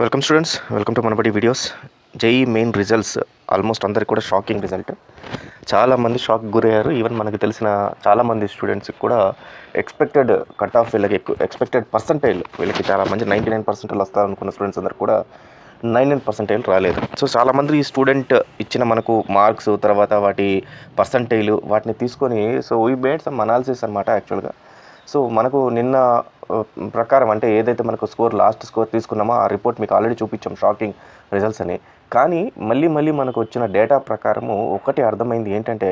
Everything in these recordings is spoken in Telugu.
Welcome students welcome to Manabadi videos JEE main results almost అందరికి కూడా షాకింగ్ రిజల్ట్ చాలామంది షాక్ గురయ్యారు. ఈవెన్ మనకు తెలిసిన చాలామంది స్టూడెంట్స్కి కూడా ఎక్స్పెక్టెడ్ కట్ ఆఫ్ వీళ్ళకి ఎక్కువ ఎక్స్పెక్టెడ్ పర్సంటైల్ వీళ్ళకి చాలా మంది నైంటీ నైన్ పర్సెంటైల్ వస్తారనుకున్న స్టూడెంట్స్ అందరు కూడా నైన్ నైన్ పర్సెంటైల్ రాలేదు. సో చాలామంది ఈ స్టూడెంట్ ఇచ్చిన మనకు మార్క్స్ తర్వాత వాటి పర్సంటైల్ వాటిని తీసుకొని so we made some analysis అనమాట యాక్చువల్గా సో మనకు నిన్న ప్రకారం అంటే ఏదైతే మనకు స్కోర్ లాస్ట్ స్కోర్ తీసుకున్నామో ఆ రిపోర్ట్ మీకు ఆల్రెడీ చూపించాం షాకింగ్ రిజల్ట్స్ అని. కానీ మళ్ళీ మళ్ళీ మనకు వచ్చిన డేటా ప్రకారము ఒకటి అర్థమైంది ఏంటంటే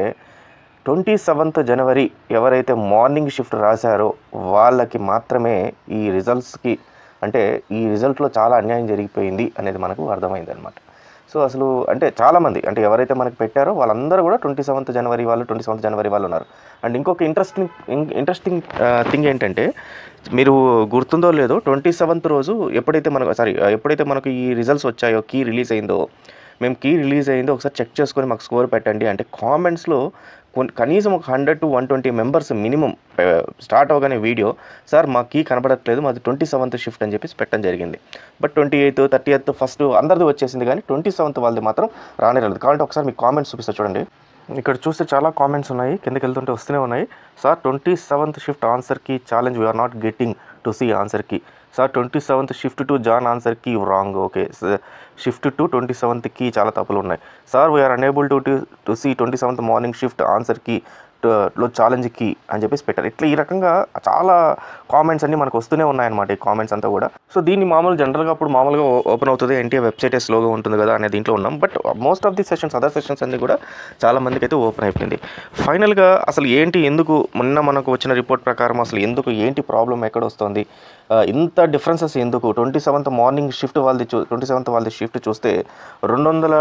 ట్వంటీ సెవెంత్ జనవరి ఎవరైతే మార్నింగ్ షిఫ్ట్ రాశారో వాళ్ళకి మాత్రమే ఈ రిజల్ట్స్కి అంటే ఈ రిజల్ట్లో చాలా అన్యాయం జరిగిపోయింది అనేది మనకు అర్థమైంది అనమాట సో అసలు అంటే చాలామంది అంటే ఎవరైతే మనకి పెట్టారో వాళ్ళందరూ కూడా ట్వంటీ సెవెంత్ జనవరి వాళ్ళు ట్వంటీ సెవెంత్ జనవరి వాళ్ళు ఉన్నారు. అండ్ ఇంకొక ఇంట్రెస్టింగ్ ఇంట్రెస్టింగ్ థింగ్ ఏంటంటే మీరు గుర్తుందో లేదో ట్వంటీ సెవెంత్ రోజు ఎప్పుడైతే మనకు సారీ ఎప్పుడైతే మనకు ఈ రిజల్ట్స్ వచ్చాయో కీ రిలీజ్ అయిందో మేము కీ రిలీజ్ అయిందో ఒకసారి చెక్ చేసుకొని మాకు స్కోర్ పెట్టండి. అంటే కామెంట్స్లో కనీసం ఒక hundred to one twenty members minimum start అవగానే వీడియో సార్ మా కీ కనపడట్లేదు మాది ట్వంటీ సెవెంత్ షిఫ్ట్ అని చెప్పేసి పెట్టడం జరిగింది. But twenty eighth thirty eighth first అందరిది వచ్చేసింది కానీ ట్వంటీ సెవెంత్ వాళ్ళది మాత్రం రానే రాలేదు. కాబట్టి ఒకసారి మీ కామెంట్స్ చూపిస్తా చూడండి. ఇక్కడ చూస్తే చాలా కామెంట్స్ ఉన్నాయి కిందకి వెళ్తుంటే వస్తూనే ఉన్నాయి. Sir twenty seventh shift ఆన్సర్కి challenge we're not getting to see ఆన్సర్కి sir twenty seventh shift to June answer key wrong? Okay. Shift to twenty సెవెంత్కి చాలా తప్పులు ఉన్నాయి sir we're unable to to see twenty seventh morning shift ఆన్సర్కి లో ఛాలెంజ్కి అని చెప్పేసి పెట్టారు. ఇట్లా ఈ రకంగా చాలా కామెంట్స్ అన్ని మనకు వస్తూనే ఉన్నాయన్నమాట ఈ కామెంట్స్ అంతా కూడా. సో దీన్ని మామూలు జనరల్గా అప్పుడు మామూలుగా ఓపెన్ అవుతుంది. ఎన్టీఆర్ వెబ్సైట్ స్లోగా ఉంటుంది కదా అనే దీంట్లో ఉన్నాం. But most of the sessions other sessions అన్ని కూడా చాలా మందికి అయితే ఓపెన్ అయిపోయింది. ఫైనల్గా అసలు ఏంటి ఎందుకు మొన్న మనకు వచ్చిన రిపోర్ట్ ప్రకారం అసలు ఎందుకు ఏంటి ప్రాబ్లం ఎక్కడ వస్తుంది? ఇంత డిఫరెన్సెస్ ఎందుకు? ట్వంటీ సెవెంత్ మార్నింగ్ షిఫ్ట్ వాళ్ళది చూ ట్వంటీ సెవెంత్ వాళ్ళది షిఫ్ట్ చూస్తే రెండు వందల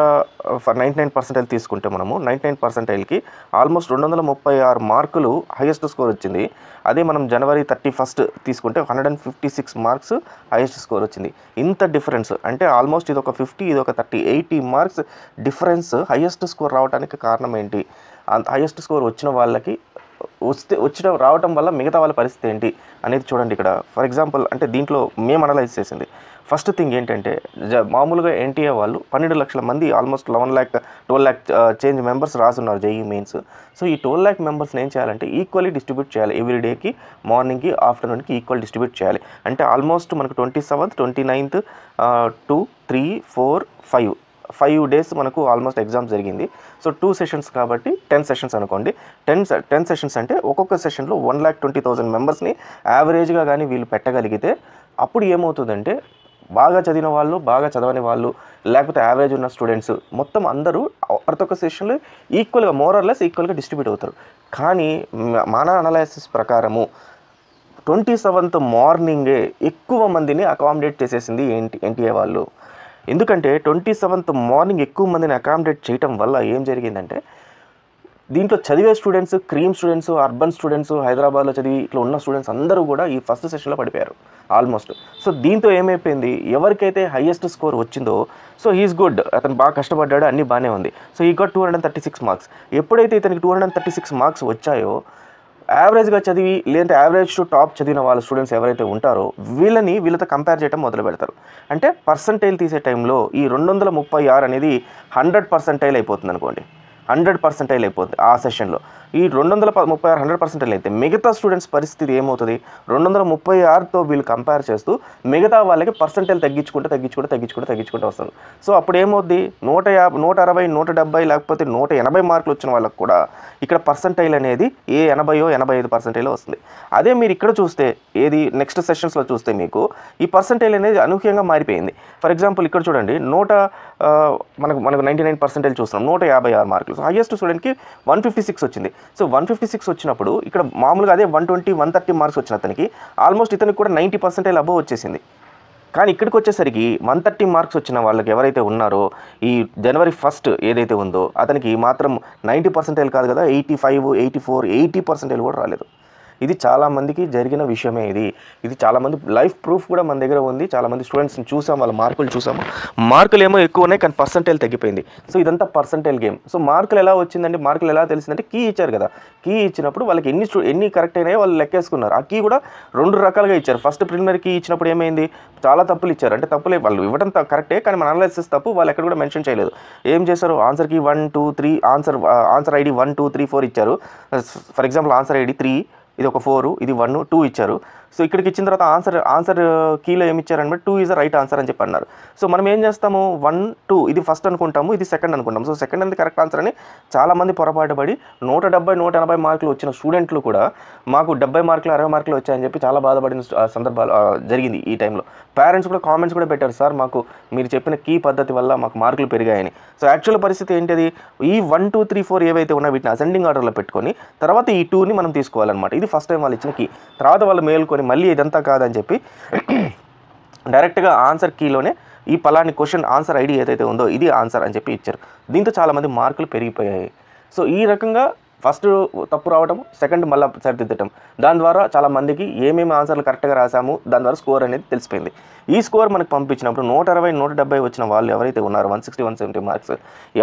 నైంటీ నైన్ పర్సెంటైల్ తీసుకుంటే మనము నైంటీ నైన్ పర్సెంటైల్కి ఆల్మోస్ట్ రెండు వందల ముప్పై ముప్పై ఆరు మార్కులు హైయెస్ట్ స్కోర్ వచ్చింది. అదే మనం జనవరి థర్టీ ఫస్ట్ తీసుకుంటే hundred and fifty six marks highest score వచ్చింది. ఇంత డిఫరెన్స్ అంటే ఆల్మోస్ట్ ఇది ఒక ఫిఫ్టీ ఇది ఒక thirty eighty marks difference highest score రావడానికి కారణం ఏంటి? అంత హైయెస్ట్ స్కోర్ వచ్చిన వాళ్ళకి వస్తే వచ్చిన రావటం వల్ల మిగతా వాళ్ళ పరిస్థితి ఏంటి అనేది చూడండి ఇక్కడ. ఫర్ ఎగ్జాంపుల్ అంటే దీంట్లో మేము అనలైజ్ చేసింది. ఫస్ట్ థింగ్ ఏంటంటే జ- మామూలుగా ఎన్టీఏ వాళ్ళు పన్నెండు లక్షల మంది almost eleven lakh twelve lakh change members రాసున్నారు JEE mains. So ఈ ట్వెల్వ్ ల్యాక్ మెంబర్స్ని ఏం చేయాలంటే ఈక్వల్లీ డిస్ట్రిబ్యూట్ చేయాలి. ఎవ్రీ డేకి మార్నింగ్కి ఆఫ్టర్నూన్కి ఈక్వల్ డిస్ట్రిబ్యూట్ చేయాలి. అంటే ఆల్మోస్ట్ మనకు twenty seventh twenty ninth two three four five five days మనకు ఆల్మోస్ట్ ఎగ్జామ్ జరిగింది. సో టూ సెషన్స్ కాబట్టి టెన్ సెషన్స్ అనుకోండి. టెన్ టెన్ సెషన్స్ అంటే ఒక్కొక్క సెషన్లో వన్ ల్యాక్ ట్వంటీ థౌసండ్ మెంబర్స్ని యావరేజ్గా కానీ వీళ్ళు పెట్టగలిగితే అప్పుడు ఏమవుతుందంటే బాగా చదివిన వాళ్ళు బాగా చదవని వాళ్ళు లేకపోతే యావరేజ్ ఉన్న స్టూడెంట్స్ మొత్తం అందరూ ప్రతి ఒక్క సెషన్లో ఈక్వల్గా మోరర్లెస్ ఈక్వల్గా డిస్ట్రిబ్యూట్ అవుతారు. కానీ మన అనాలసిస్ ప్రకారము ట్వంటీ సెవెంత్ మార్నింగే ఎక్కువ మందిని అకామిడేట్ చేసేసింది ఏంటి ఎన్టీఏ వాళ్ళు. ఎందుకంటే ట్వంటీ సెవెంత్ మార్నింగ్ ఎక్కువ మందిని అకామిడేట్ చేయటం వల్ల ఏం జరిగిందంటే దీంట్లో చదివే students cream students urban students హైదరాబాద్లో చదివి ఇట్లా ఉన్న స్టూడెంట్స్ అందరూ కూడా ఈ ఫస్ట్ సెషన్లో పడిపోయారు ఆల్మోస్ట్ సో దీంతో ఏమైపోయింది? ఎవరికైతే హైయెస్ట్ స్కోర్ వచ్చిందో సో హీస్ గుడ్ అతను బాగా కష్టపడ్డాడు అన్నీ బాగానే ఉంది. సో ఈ got two hundred thirty six marks ఎప్పుడైతే ఇతనికి two hundred thirty six marks వచ్చాయో యావరేజ్గా చదివి లేదంటే యావరేజ్ టు టాప్ చదివిన వాళ్ళ స్టూడెంట్స్ ఎవరైతే ఉంటారో వీళ్ళని వీళ్ళతో కంపేర్ చేయడం మొదలు పెడతారు. అంటే పర్సంటైల్ తీసే టైంలో ఈ రెండు వందల ముప్పై ఆరు అనేది హండ్రెడ్ పర్సంటైల్ అయిపోతుంది అనుకోండి హండ్రెడ్ పర్సెంటైల్ అయిపోతుంది ఆ సెషన్లో. ఈ రెండు వందల ముప్పై ఆరు హండ్రెడ్ పర్సెంటైల్ అయితే మిగతా స్టూడెంట్స్ పరిస్థితి ఏమవుతుంది? రెండు వందల ముప్పై ఆరుతో వీళ్ళు కంపేర్ చేస్తూ మిగతా వాళ్ళకి పర్సెంటైల్ తగ్గించుకుంటే తగ్గించుకుంటే తగ్గించుకుంటే తగ్గించుకుంటూ వస్తారు సో అప్పుడు ఏమవుద్ది? నూట యాభై నూట అరవై నూట డెబ్బై లేకపోతే నూట ఎనభై మార్కులు వచ్చిన వాళ్ళకి కూడా ఇక్కడ పర్సెంటైల్ అనేది ఏ ఎనభైయో ఎనభై ఐదు పర్సెంటైలో వస్తుంది. అదే మీరు ఇక్కడ చూస్తే ఏది నెక్స్ట్ సెషన్స్లో చూస్తే మీకు ఈ పర్సెంటైల్ అనేది అనూహ్యంగా మారిపోయింది. ఫర్ ఎగ్జాంపుల్ ఇక్కడ చూడండి నూట మనకు మనకు నైంటీ నైన్ పర్సెంటైల్ చూస్తున్నాం. నూట యాభై ఆరు మార్కులు హైయెస్ట్ స్టూడెంట్కి వన్ ఫిఫ్టీ సిక్స్ వచ్చింది. సో వన్ ఫిఫ్టీ సిక్స్ వచ్చినప్పుడు ఇక్కడ మామూలుగా అదే one twenty one thirty marks వచ్చిన అతనికి ఆల్మోస్ట్ ఇతనికి కూడా నైంటీ పర్సెంటేజ్ అబవ్ వచ్చేసింది. కానీ ఇక్కడికి వచ్చేసరికి వన్ థర్టీ మార్క్స్ వచ్చిన వాళ్ళకి ఎవరైతే ఉన్నారో ఈ జనవరి ఫస్ట్ ఏదైతే ఉందో అతనికి మాత్రం నైంటీ పర్సెంటేజ్ కాదు కదా eighty five eighty four eighty percentage కూడా రాలేదు. ఇది చాలామందికి జరిగిన విషయమే ఇది. ఇది చాలామంది లైఫ్ ప్రూఫ్ కూడా మన దగ్గర ఉంది. చాలామంది స్టూడెంట్స్ని చూసాం వాళ్ళ మార్కులు చూసాము మార్కులు ఏమో ఎక్కువ ఉన్నాయి కానీ పర్సంటేజ్ తగ్గిపోయింది. సో ఇదంతా పర్సంటేజ్ గేమ్. సో మార్కులు ఎలా వచ్చిందంటే మార్కులు ఎలా తెలిసిందంటే కీ ఇచ్చారు కదా. కీ ఇచ్చినప్పుడు వాళ్ళకి ఎన్ని ఎన్ని కరెక్ట్ అయినాయో వాళ్ళు లెక్కేసుకున్నారు. ఆ కీ కూడా రెండు రకాలుగా ఇచ్చారు. ఫస్ట్ ప్రిలిమినరీ కీ ఇచ్చినప్పుడు ఏమైంది? చాలా తప్పులు ఇచ్చారు. అంటే తప్పులే వాళ్ళు ఇవ్వడం కరెక్టే కానీ మన అనాలిసిస్ తప్పు వాళ్ళు ఎక్కడ కూడా మెన్షన్ చేయలేదు. ఏం చేశారు? ఆన్సర్కి one two three answer answer ID one two three four ఇచ్చారు. For example answer ID three ఇది ఒక ఫోర్ ఇది వన్ టూ ఇచ్చారు. సో ఇక్కడికి ఇచ్చిన తర్వాత ఆన్సర్ ఆన్సర్ కీలో ఏమి టూ ఈజ్ రైట్ ఆన్సర్ అని చెప్పి అన్నారు. సో మనం ఏం చేస్తాము? వన్ టూ ఇది ఫస్ట్ అనుకుంటాము ఇది సెకండ్ అనుకుంటాము. సో సెకండ్ అనేది కరెక్ట్ ఆన్సర్ అని చాలామంది పొరపాటు పడి నూట డెబ్బై నూట ఎనభై మార్కులు వచ్చిన స్టూడెంట్లు కూడా మాకు డెబ్బై మార్కులు అరవై మార్కులు వచ్చాయని చెప్పి చాలా బాధపడిన సందర్భాలు జరిగింది ఈ టైంలో. పేరెంట్స్ కూడా కామెంట్స్ కూడా పెట్టారు సార్ మాకు మీరు చెప్పిన కీ పద్ధతి వల్ల మాకు మార్కులు పెరిగాయని. సో యాక్చువల్ పరిస్థితి ఏంటిది? ఈ వన్ టూ త్రీ ఫోర్ ఏవైతే ఉన్నాయో వీటిని అసెండింగ్ ఆర్డర్లో పెట్టుకొని తర్వాత ఈ టూని మనం తీసుకోవాలన్నమాట. ఇది ఫస్ట్ టైం వాళ్ళు ఇచ్చిన కీ. తర్వాత వాళ్ళు మేల్కొని మళ్ళీ ఇదంతా కాదని చెప్పి డైరెక్ట్గా ఆన్సర్ కీలోనే ఈ పలాని క్వశ్చన్ ఆన్సర్ ఐడి ఏదైతే ఉందో ఇది ఆన్సర్ అని చెప్పి ఇచ్చారు. దీంతో చాలామంది మార్కులు పెరిగిపోయాయి. సో ఈ రకంగా ఫస్ట్ తప్పు రావడం సెకండ్ మళ్ళీ సరిదిద్దటం. దాని ద్వారా చాలా మందికి ఏమేమి ఆన్సర్లు కరెక్ట్గా రాసాము దాని ద్వారా స్కోర్ అనేది తెలిసిపోయింది. ఈ స్కోర్ మనకు పంపించినప్పుడు నూట అరవై నూట డెబ్బై వచ్చిన వాళ్ళు ఎవరైతే ఉన్నారో one sixty one seventy marks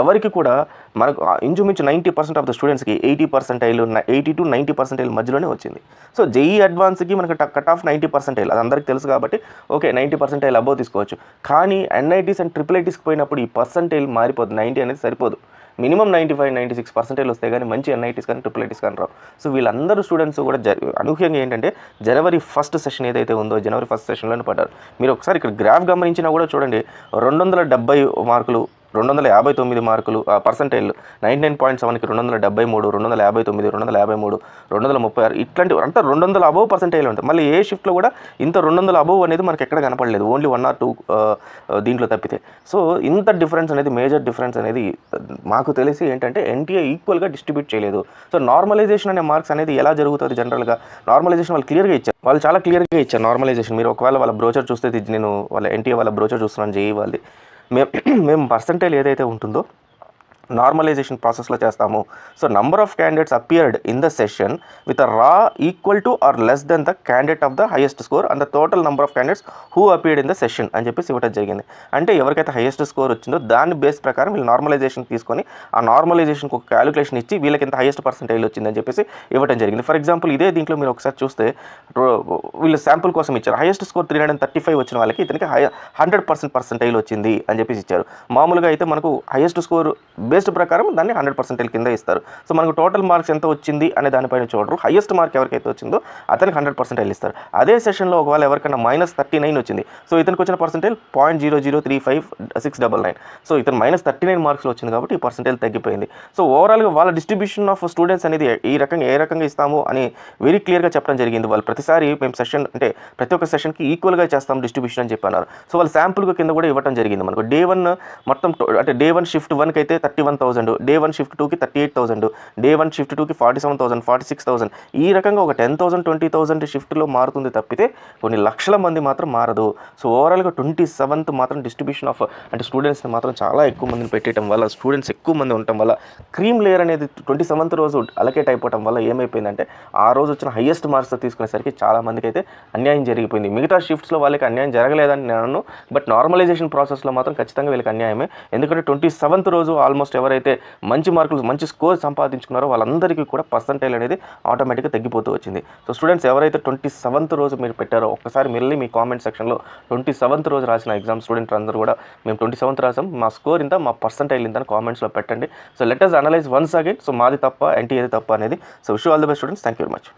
ఎవరికి కూడా మనకు ఇంచుమించు నైంటీ పర్సెంట్ ఆఫ్ ద స్టూడెంట్స్కి eighty percentile eighty to ninety percentile మధ్యలోనే వచ్చింది. సో జేఈ అడ్వాన్స్కి మనకు కట్ ఆఫ్ నైంటీ పర్సెంటైల్ అది అందరికీ తెలుసు కాబట్టి ఓకే నైంటీ పర్సెంటైల్ అబోవ్ తీసుకోవచ్చు. కానీ ఎన్ఐటీస్ అండ్ ట్రిపుల్ ఐటీస్కి పోయినప్పుడు ఈ పర్సెంటైల్ మారిపోతుంది నైంటీ అనేది సరిపోదు. Minimum ninety five ninety six percentage వస్తే కానీ మంచి ఎన్ఐటీస్ కానీ ట్రిపుల్ ఐటీస్ కానీ రావు. సో వీళ్ళందరూ స్టూడెంట్స్ కూడా జ అనూహ్యంగా ఏంటంటే జనవరి ఫస్ట్ సెషన్ ఏదైతే ఉందో జనవరి ఫస్ట్ సెషన్లోనే పడ్డారు. మీరు ఒకసారి ఇక్కడ గ్రాఫ్ గమనించినా కూడా చూడండి రెండు వందల డెబ్బై మార్కులు రెండు వందల యాభై తొమ్మిది మార్కులు పర్సంటైల్ నైంటీ నైన్ పాయింట్ సెవెన్కి రెండు వందల డెబ్బై మూడు రెండు వందల యాభై తొమ్మిది రెండు వందల యాభై మూడు రెండు వందల ముప్పై ఆరు ఇట్లాంటి అంతా రెండు వందల అబోవ్ పర్సంటైల్ ఉంటాయి మళ్ళీ ఏ షిఫ్ట్లో కూడా ఇంత రెండు వందల అబోవ్ అనేది మనకి ఎక్కడ కనపడలేదు. ఓన్లీ వన్ ఆర్ టూ దీంట్లో తప్పితే. సో ఇంత డిఫరెన్స్ అనేది మేజర్ డిఫరెన్స్ అనేది మాకు తెలిసి ఏంటంటే ఎన్టీఏ ఈక్వల్గా డిస్ట్రిబ్యూట్ చేయలేదు. సో నార్మలైజేషన్ అనే మార్క్స్ అనేది ఎలా జరుగుతుంది జనరల్గా నార్మలైజేషన్ వాళ్ళు క్లియర్గా ఇచ్చారు. వాళ్ళు చాలా క్లియర్గా ఇచ్చారు నార్మలైజేషన్ మీరు ఒకవేళ వాళ్ళ బ్రోచర్ చూస్తే నేను వాళ్ళ ఎన్టీఏ వాళ్ళ బ్రోచర్ చూస్తున్నాను జేఈ వాళ్ళది. మేము మేము పర్సంటైల్ ఏదైతే ఉంటుందో నార్మలైజేషన్ ప్రాసెస్లో చేస్తాము. So number of candidates appeared in the session with raw equal to or less than the candidate of the highest score and the total number of candidates who appeared in the session అని చెప్పేసి ఇవ్వటం జరిగింది. అంటే ఎవరికైతే హైయెస్ట్ స్కోర్ వచ్చిందో దాని బేస్ ప్రకారం వీళ్ళు నార్మలైజేషన్ తీసుకొని ఆ నార్మలైజేషన్కి ఒక క్యాలిక్యులేషన్ ఇచ్చి వీళ్ళకి ఎంత హైయెస్ట్ పర్సెంటేజ్ వచ్చిందని చెప్పేసి ఇవ్వడం జరిగింది. ఫర్ ఎగ్జాంపుల్ ఇదే దీంట్లో మీరు ఒకసారి చూస్తే వీళ్ళు శాంపుల్ కోసం ఇచ్చారు. Highest score three hundred thirty five వచ్చిన వాళ్ళకి ఇతనికి హై హండ్రెడ్ పర్సెంట్ పర్సెంటేజ్ వచ్చింది అని చెప్పేసి ఇచ్చారు. మామూలుగా అయితే మనకు హైయెస్ట్ స్కోర్ బేస్డ్ ప్రకారం దాన్ని హండ్రెడ్ పర్సెంటేజ్ కింద ఇస్తారు. సో మనకు టోటల్ మార్క్స్ ఎంత వచ్చింది అనే దానిపైన చూడరు. హైయెస్ట్ మార్క్ ఎవరికైతే వచ్చిందో అతనికి హండ్రెడ్ పర్సెంటేజ్ ఇస్తారు. అదే సెషన్లో ఒకవేళ ఎవరికైనా మైనస్ థర్టీ నైన్ వచ్చింది. సో ఇతనికి వచ్చిన percentage point zero zero three five six double nine. So ఇతను మైనస్ థర్టీ నైన్ మార్క్స్లో వచ్చింది కాబట్టి ఈ పర్సెంటేజ్ తగ్గిపోయింది. సో ఓవరాల్గా వాళ్ళ డిస్ట్రిబ్యూషన్ ఆఫ్ స్టూడెంట్స్ అనేది ఈ రకంగా ఏ రకంగా ఇస్తాము అని వెరీ క్లియర్గా చెప్పడం జరిగింది. వాళ్ళు ప్రతిసారి మేము సెషన్ అంటే ప్రతి ఒక్క సెషన్కి ఈక్వల్గా చేస్తాం డిస్ట్రిబ్యూషన్ అని చెప్పన్నారు. సో వాళ్ళు శాంపుల్ కింద కూడా ఇవ్వడం జరిగింది మనకు. డే వన్ మొత్తం అంటే డే వన్ షిఫ్ట్ వన్కి అయితే thirty one thousand day one shift టూకి thirty eight thousand day one shift టూకి forty seven thousand forty six thousand ఈ రకంగా ఒక టెన్ థౌసండ్ ట్వంటీ థౌసండ్ షిఫ్ట్లో మారుతుంది తప్పితే కొన్ని లక్షల మంది మాత్రం మారదు. సో ఓవరాల్గా ట్వంటీ సెవెంత్ మాత్రం డిస్ట్రిబ్యూషన్ ఆఫ్ అంటే స్టూడెంట్స్ని మాత్రం చాలా ఎక్కువ మందిని పెట్టడం వల్ల స్టూడెంట్స్ ఎక్కువ మంది ఉండటం వల్ల క్రీమ్ లేయర్ అనేది ట్వంటీ సెవెంత్ రోజు అలకేట్ అయిపోవడం వల్ల ఏమైపోయిందంటే ఆ రోజు వచ్చిన హైయెస్ట్ మార్క్స్ తీసుకునేసరికి చాలా మందికి అయితే అన్యాయం జరిగిపోయింది. మిగతా షిఫ్ట్స్లో వాళ్ళకి అన్యాయం జరగలేదని నేను బట్ నార్మలైజేషన్ ప్రాసెస్లో మాత్రం ఖచ్చితంగా వీళ్ళకి అన్యాయమే. ఎందుకంటే ట్వంటీ సెవెంత్ రోజు ఆల్మోస్ట్ ఎవరైతే మంచి మార్కులు మంచి స్కోర్ సంపాదించుకున్నారో వాళ్ళందరికీ కూడా పర్సంటైల్ అనేది ఆటోమేటిక్గా తగ్గిపోతూ వచ్చింది. సో స్టూడెంట్స్ ఎవరైతే ట్వంటీ సెవెంత్ రోజు మీరు పెట్టారో ఒక్కసారి మళ్ళీ మీ కామెంట్ సెక్షన్లో ట్వంటీ సెవెంత్ రోజు రాసిన ఎగ్జామ్ స్టూడెంట్ అందరూ కూడా మేము ట్వంటీ సెవెంత్ రాసాం. మా స్కోర్ ఇంత మా పర్సంటైల్ ఇంత కామెంట్స్లో పెట్టండి. So letters analyse once again so మాది తప్ప ఎన్టీఏది తప్ప అనేది. So wish all the best students thank you very much